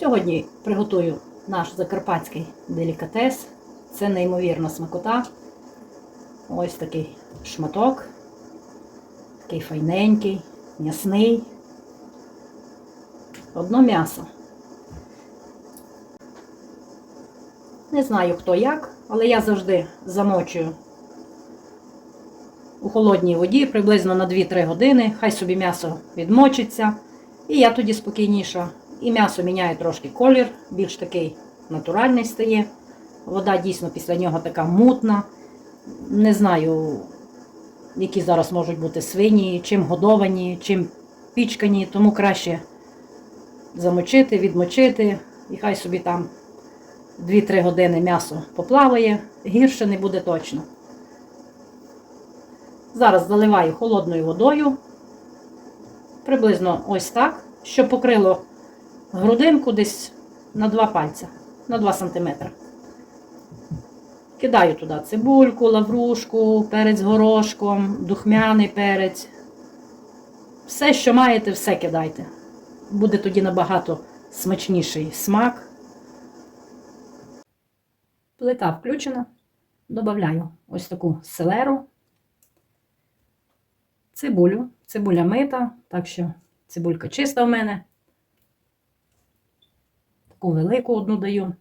Сьогодні приготую наш закарпатський делікатес. Це неймовірна смакота. Ось такий шматок. Такий файненький, м'ясний. Одно м'ясо. Не знаю хто як, але я завжди замочую у холодній воді приблизно на 2-3 години. Хай собі м'ясо відмочиться. І я тоді спокійніша. І м'ясо міняє трошки колір, більш такий натуральний стає. Вода дійсно після нього така мутна. Не знаю, які зараз можуть бути свині, чим годовані, чим пічкані, тому краще замочити, відмочити, і хай собі там 2-3 години м'ясо поплаває, гірше не буде точно. Зараз заливаю холодною водою, приблизно ось так, щоб покрило грудинку десь на 2 пальця, на 2 см. Кидаю туди цибульку, лаврушку, перець горошком, духмяний перець. Все, що маєте, все кидайте. Буде тоді набагато смачніший смак. Плита включена. Добавляю ось таку селеру, цибулю. Цибуля мита, так що цибулька чиста в мене. Таку велику одну даю.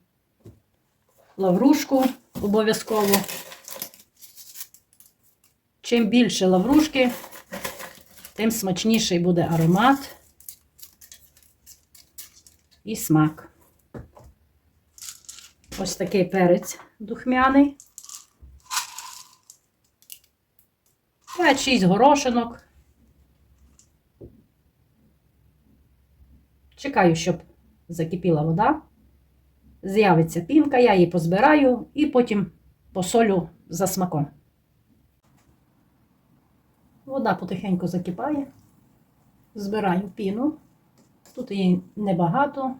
Лаврушку обов'язково. Чим більше лаврушки, тим смачніший буде аромат і смак. Ось такий перець духмяний. 5-6 горошинок. Чекаю, щоб закипіла вода. З'явиться пінка, я її позбираю і потім посолю за смаком. Вода потихеньку закипає. Збираю піну. Тут її небагато.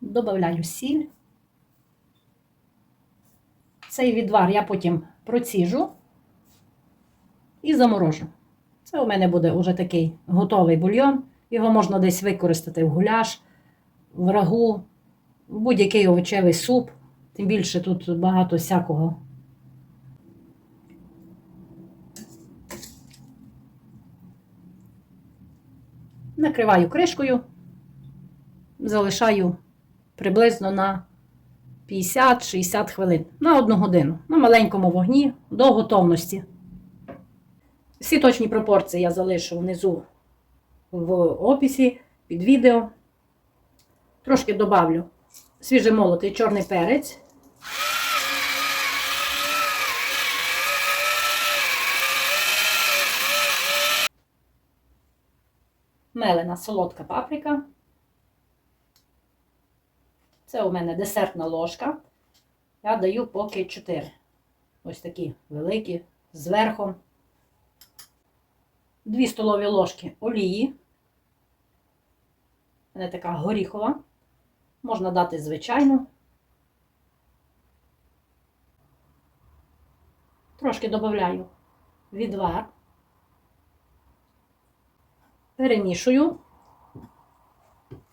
Добавляю сіль. Цей відвар я потім проціжу і заморожу. Це у мене буде вже такий готовий бульйон. Його можна десь використати в гуляш, в рагу, в будь-який овочевий суп. Тим більше тут багато всякого. Накриваю кришкою, залишаю приблизно на 50-60 хвилин на одну годину на маленькому вогні до готовності. Всі точні пропорції я залишу внизу в описі під відео. Трошки добавлю свіжемолотий чорний перець. Мелена солодка паприка. Це у мене десертна ложка. Я даю поки 4. Ось такі великі, зверху. 2 столові ложки олії. Мене така горіхова. Можна дати звичайну. Трошки додаю відвар. Перемішую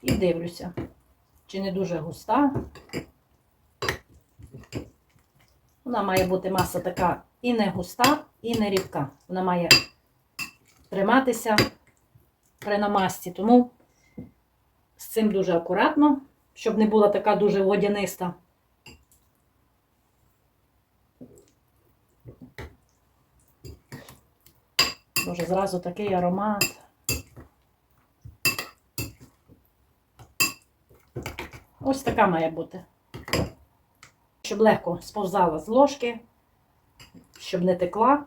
і дивлюся чи не дуже густа. Вона має бути маса така і не густа, і не рідка. Вона має триматися при намасті, тому з цим дуже акуратно, щоб не була така дуже водяниста. Боже, зразу такий аромат. Ось така має бути. Щоб легко сповзала з ложки, щоб не текла.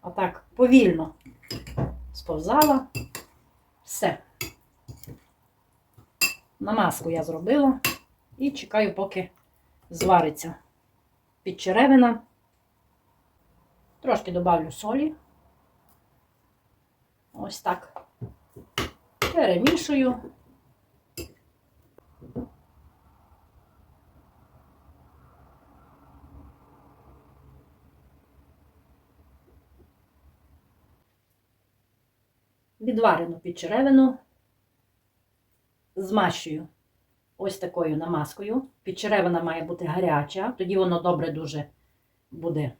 А так повільно сповзала. Все. Намазку я зробила і чекаю, поки звариться підчеревина. Трошки добавлю солі. Ось так. Перемішую. Відварену підчеревину змащую ось такою намазкою. Підчеревина має бути гаряча, тоді воно добре дуже буде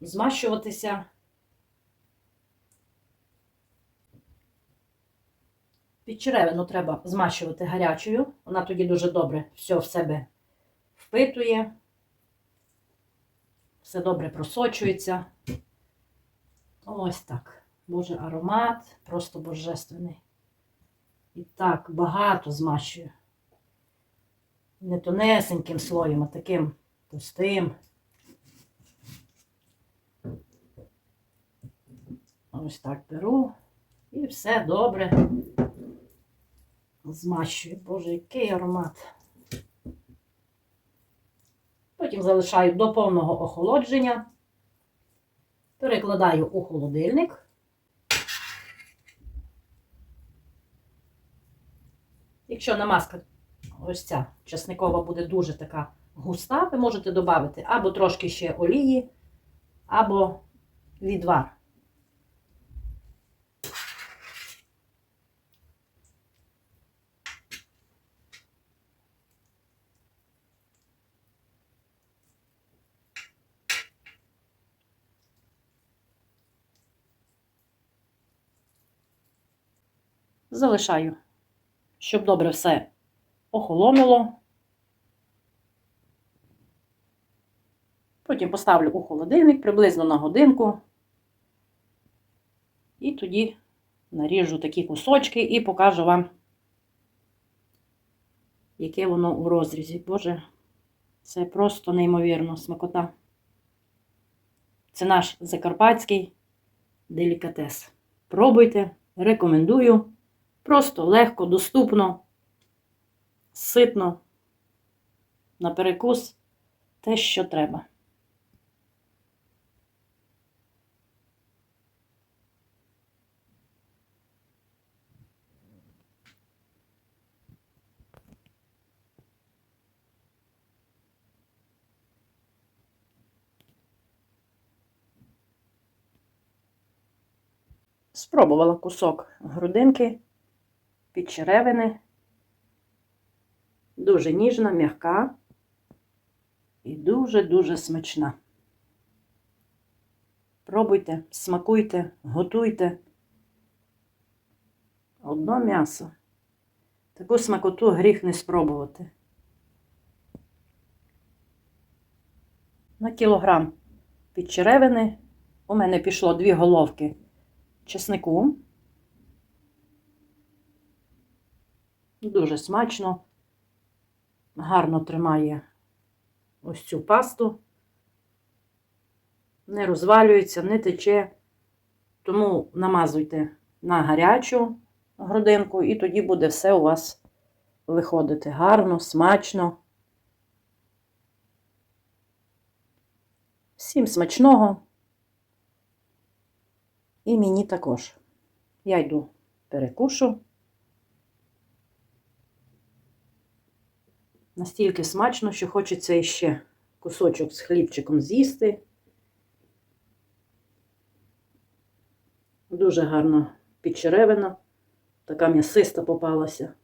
змащуватися. Підчеревину треба змащувати гарячою. Вона тоді дуже добре все в себе впитує, все добре просочується. Ось так. Боже, аромат просто божественний. І так багато змащую. Не тонесеньким слоєм, а таким товстим. Ось так беру і все добре змащую. Боже, який аромат. Потім залишаю до повного охолодження. Перекладаю у холодильник. Якщо намазка ось ця часникова буде дуже така густа, ви можете додати або трошки ще олії, або відвар. Залишаю, щоб добре все охолонуло. Потім поставлю у холодильник приблизно на годинку. І тоді наріжу такі кусочки і покажу вам, яке воно у розрізі. Боже, це просто неймовірно смакота. Це наш закарпатський делікатес. Пробуйте, рекомендую. Просто легко, доступно, ситно, на перекус те, що треба. Спробувала кусок грудинки підчеревини. Дуже ніжна, м'яка і дуже-дуже смачна. Пробуйте, смакуйте, готуйте. Одно м'ясо. Таку смакоту гріх не спробувати. На кілограм підчеревини у мене пішло дві головки чеснику. Дуже смачно, гарно тримає ось цю пасту, не розвалюється, не тече, тому намазуйте на гарячу грудинку, і тоді буде все у вас виходити гарно, смачно. Всім смачного. І мені також. Я йду перекушу. Настільки смачно, що хочеться іще кусочок з хлібчиком з'їсти. Дуже гарно підчеревина, така м'ясиста попалася.